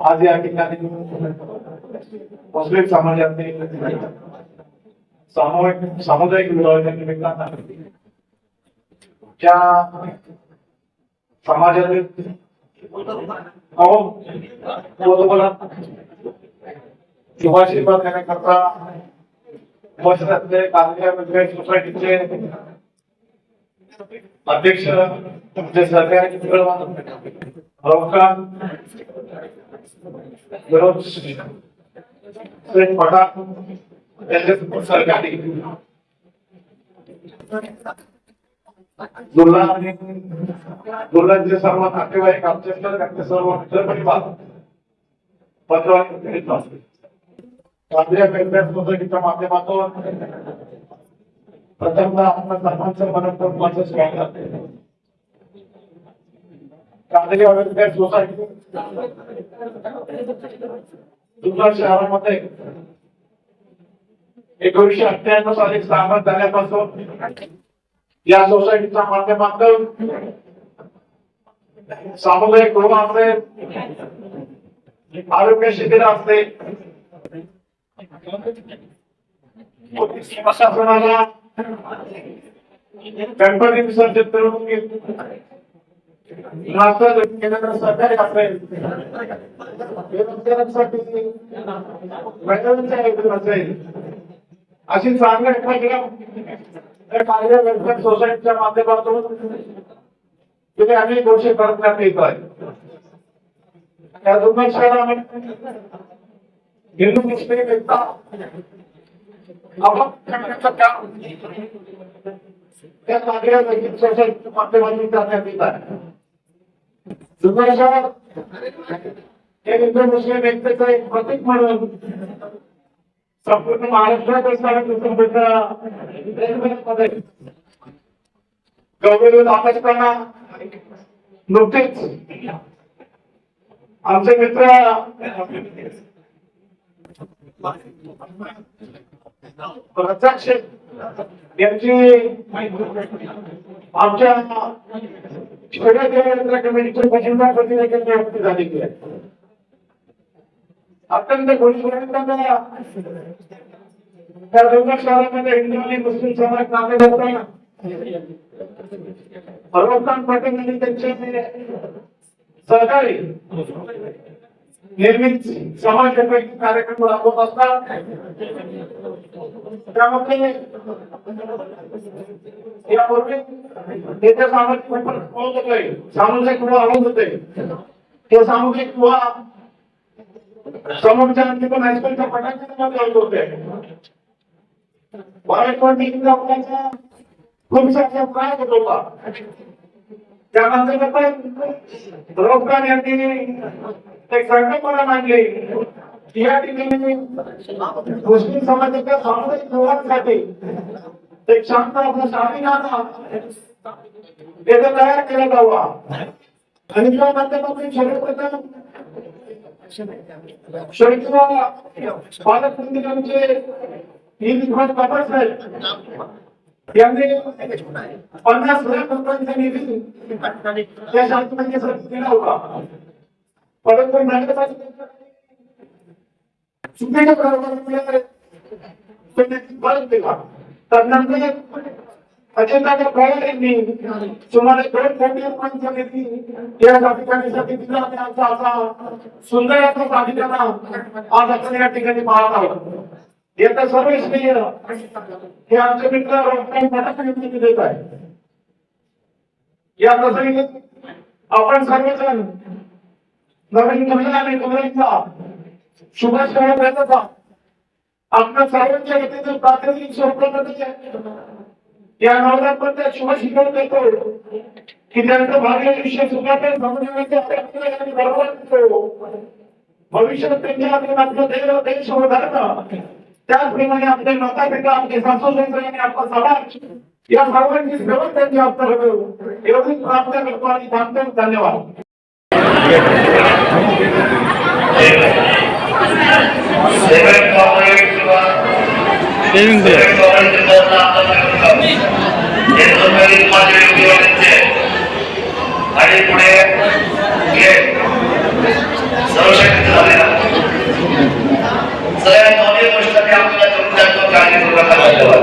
आज या ठिकाणी मुस्लिम समाजातील सामूहिक सामुदायिक विवाहाच्या निमित्तानं ज्या समाजातील शुभाशीर्वाद देण्याकरता उपस्थित कारगिल वेलफेअर सोसायटीचे अध्यक्ष तुमचे सहकारी रवकांत विरोध श्री दुर्ला सर्व नातेवाईक आमचे त्यांचे सर्व मित्रपरिवार पत्रवारी केंद्रीय वेलफेअर सोसायटीच्या माध्यमातून प्रथमदा आपण सर्वांचं मनपूर्वक स्वागत कांदली वेलफेअर सोसायटी शहरामध्ये. एकोणीशे अठ्ठ्याण्णव साली स्थापन झाल्यापासून या सोसायटीच्या माध्यमातून सामुदायिक गृह असते आरोग्य शिबिर असते. प्रशासनाला गणपती विसर्जित करून अशी चांगलं कार्यक्रम कार्य वेलफेअर सोसायटीच्या माध्यमातून तिथे अनेक गोष्टी करण्यात येत आहे या दोन शहरामध्ये हिंदू मुस्लिम एकता त्या कार्य सोसायटीच्या माध्यमातून करण्यात येत आहे हिंदू मुस्लिम एकतेचं एक प्रतीक म्हणून संपूर्ण महाराष्ट्रात असताना संपूर्ण गौरव जात नुकतेच आमचे मित्र प्रत्यक्ष यांची आमच्या छोट्या देवेंद्र कमिटीच्या प्रशिक्षणासाठी देखील नियुक्ती झालेली आहे अत्यंत गुणवत्ता त्या दोन शहरामध्ये हिंदू आणि मुस्लिम समाज नाते धरताना फरोखान पाटील आणि त्यांचे सहकारी नेहमीच समाज कार्यक्रम राबवत असतात. त्यामध्ये यापूर्वी येत्या सामाजिक होत होते सामाजिक विवाह होत होते ते सामाजिक विवाह समोरच्या पण हायस्कूलच्या पटाच्या होत होते वारंवार meeting त्रास होत होता त्यानंतर पण एक संकल्पना मांडली की या ठिकाणी मुस्लिम समाजाच्या सामाजिक विवाहासाठी एक शांत आपला शांतीनामा त्याचा तयार केला जावा. आणि त्या माध्यमातून सर्वप्रथम शैक्षणिक पालक मंदिरांचे यांनी पन्नास हजार रुपयांचा निधी त्या शांतपणे दिला होता. परंतु चुकीच्या प्रमाणामुळे त्यांनी यांनी सुमारे दोन कोटी रुपयांचा निधी या ठिकाणीसाठी दिला आणि आमचा असा सुंदर याचा प्राधिकरण आज आपण या ठिकाणी पाहत आहोत. येत्या सर्व श्रेय हे आमचे मित्र रोहन देत आहे या प्रसंगी आपण सर्वजण नवीन महिला आणि सुभाष शुभेच्छा देत आपल्या सर्वांच्या वतीने प्राथमिक स्वरूपामध्ये या नवरात्राच्या शुभ शिकवण देतो की त्यांचं भाग्य आयुष्य सुखाचे समजण्याचे आणि बरोबर देतो भविष्यात त्यांच्या हातून आपलं देव देश उभारणं त्याचप्रमाणे आपले माता पिता आपले सासू सासरे आणि आपला समाज या सर्वांची सेवा त्यांनी आपलं एवढी प्रार्थना करतो आणि थांबतो. धन्यवाद. सेवन कॉर्पोरेट किंवा सेविंग सेवन कॉर्पोरेट हे दोन माझे आणि पुढे हे सर्व शक्ती झालेला सगळ्या दोन्ही गोष्टी आपल्याला करून जातो काळजीपूर्वक धन्यवाद